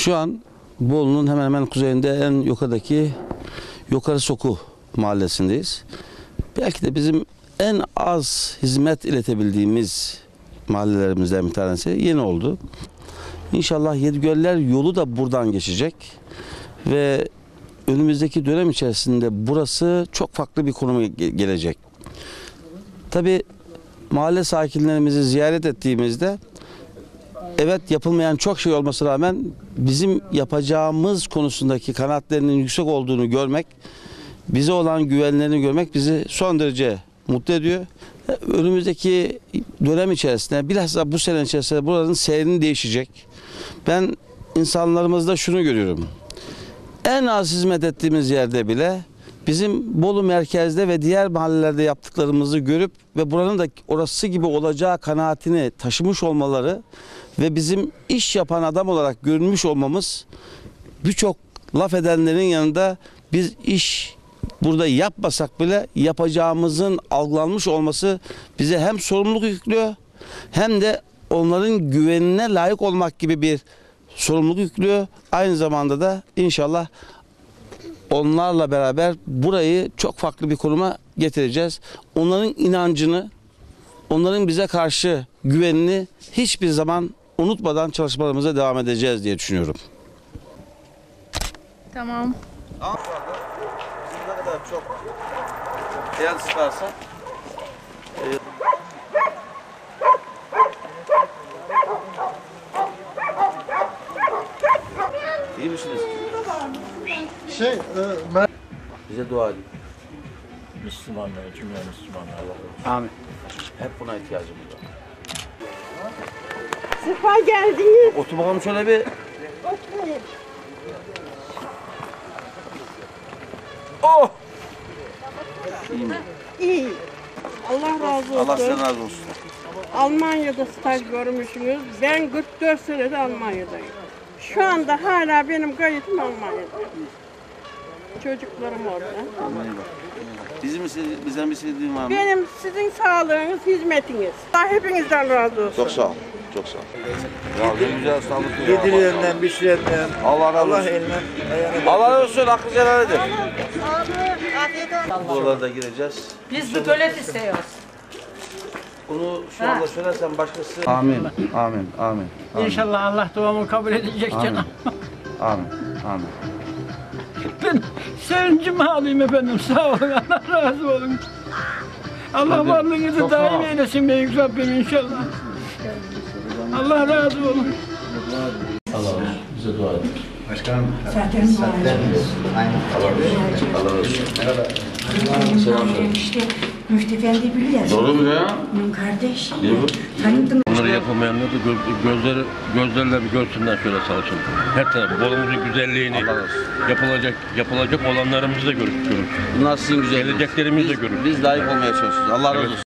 Şu an Bolu'nun hemen hemen kuzeyinde en yukarıdaki Yukarı Soku mahallesindeyiz. Belki de bizim en az hizmet iletebildiğimiz mahallelerimizden bir tanesi yeni oldu. İnşallah Yedigöller yolu da buradan geçecek ve önümüzdeki dönem içerisinde burası çok farklı bir konuma ge- gelecek. Tabi mahalle sakinlerimizi ziyaret ettiğimizde evet yapılmayan çok şey olmasına rağmen bizim yapacağımız konusundaki kanaatlerinin yüksek olduğunu görmek, bize olan güvenlerini görmek bizi son derece mutlu ediyor. Önümüzdeki dönem içerisinde bilhassa bu sene içerisinde buranın seyrini değişecek. Ben insanlarımızda şunu görüyorum. En az hizmet ettiğimiz yerde bile bizim Bolu merkezde ve diğer mahallelerde yaptıklarımızı görüp ve buranın da orası gibi olacağı kanaatini taşımış olmaları ve bizim iş yapan adam olarak görünmüş olmamız birçok laf edenlerin yanında biz iş burada yapmasak bile yapacağımızın algılanmış olması bize hem sorumluluk yüklüyor hem de onların güvenine layık olmak gibi bir sorumluluk yüklüyor. Aynı zamanda da inşallah onlarla beraber burayı çok farklı bir konuma getireceğiz. Onların inancını, onların bize karşı güvenini hiçbir zaman unutmadan çalışmalarımıza devam edeceğiz diye düşünüyorum. Tamam. Ne kadar çok değer çıkarsa İyi misiniz? Şey, e, ben... Bize dua edin. Müslümanlar, cümle Müslümanlar. Amin. Hep buna ihtiyacımız var. Sefa geldiniz. Otur bakalım şöyle bir. Oturun. Oh! İyi mi? İyi. Allah razı olsun. Allah sizden razı olsun. Almanya'da staj görmüşsünüz. Ben 44 senedir Almanya'dayım. Şu anda hala benim kayıtım Almanya'da. Çocuklarım orada. Bizim istedi- bizden bir istediğin var mı? Benim sizin sağlığınız, hizmetiniz. Allah hepinizden razı olsun. Çok sağ ol. Çok sağ ol. Ya ne güzel sağlık ya. Yedirenden, biçirenden, Allah razı Allah olsun. elinden ayağına Allah razı olsun. Hakkı helal edin. Buralara da gireceğiz. Biz bu gölet istiyoruz. Bunu şu anda söylersen başkası... Amin. Amin. Amin. İnşallah Allah duamı kabul edecek Amin. canım. Amin. Amin. Ben sevincimi alayım efendim. Sağ olun. Allah razı olun. Allah varlığınızı daim eylesin Büyük Rabbim inşallah. Allah razı olun. Allah razı olsun. Bize dua edin. İşte Müftü Efendi biliyor. Doğru mu ya? Benim kardeş. İyi bu. Tanıdım. Bunları yapamayanlar da göz, gözleri, gözlerle bir görsünler şöyle çalışın. Her tarafı, Bolumuzun güzelliğini, Allah olsun. yapılacak yapılacak olanlarımızı da görüp görüp. Bunlar sizin güzelliğiniz. Geleceklerimizi de Biz- görün. Biz layık olmaya çalışıyoruz. Allah razı olsun.